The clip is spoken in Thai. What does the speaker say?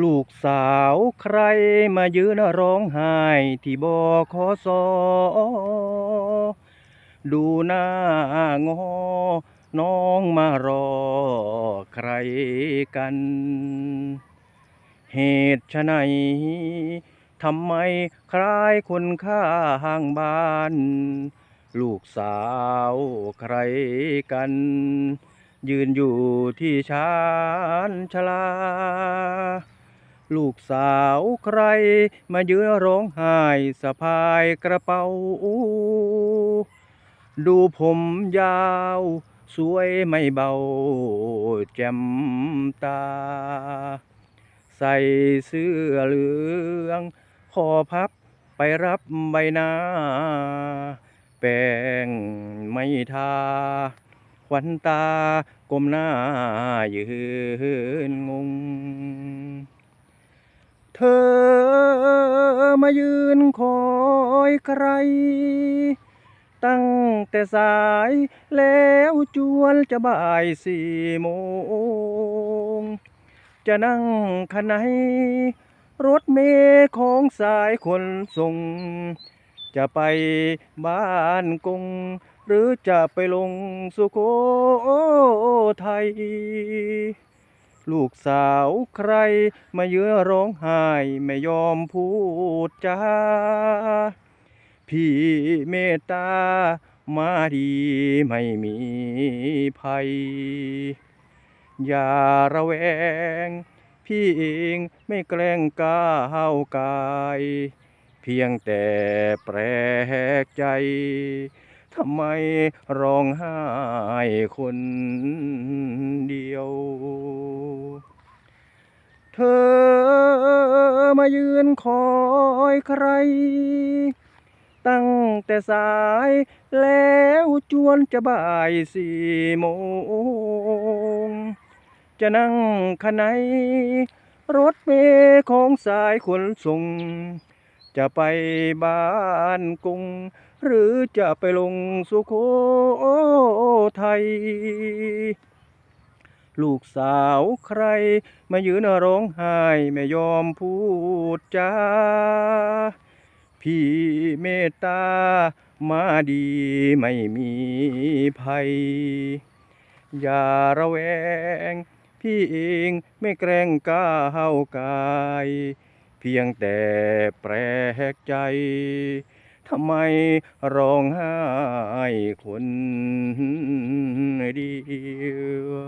ลูกสาวใครมายืนร้องไห้ที่บอคสดูหน้างอ น้องมารอใครกัน เหตุไฉนทำไมคล้ายคนข้างบ้าน ลูกสาวใครกัน ยืนอยู่ที่ชานชลา ลูกสาวใคร มายืนร้องไห้สะพายกระเป๋า ดูผมยาว สวยไม่เบาแจ่มตา ใส่เสื้อเหลืองคอพับไปรับใบหน้า แป้งไม่ทาขวัญตากลมหน้ายืนงง เธอ มายืนคอยใคร ตั้งแต่สายแล้วจวนจะบ่ายสี่โมง จะนั่งคันไหน รถเมล์ของสายขนส่ง จะไปบ้านกง หรือจะไปลงสุโขทัย ลูกสาวใครมาเยืนร้องไห้ไม่ยอมพูดจาพี่เมตตามาดีไม่มีภัย อย่าระแวง พี่เองไม่แกล้งก้าวกาย เพียงแต่แปลกใจทำไมร้องไห้คนเดียว เธอ มายืนคอยใคร ตั้งแต่สายแล้วจวนจะบ่ายสี่โมง จะนั่งคันไหนรถเมล์ของสายขนส่ง จะไปบ้านกรุง หรือจะไปลงสุโขทัย ลูกสาวใคร มายืนร้องไห้ไม่ยอมพูดจาพี่เมตตามาดีไม่มีภัย อย่าระแวง พี่เองไม่แกล้งก้าวกาย เพียงแต่แปลกใจทำไมร้องไห้คนเดียว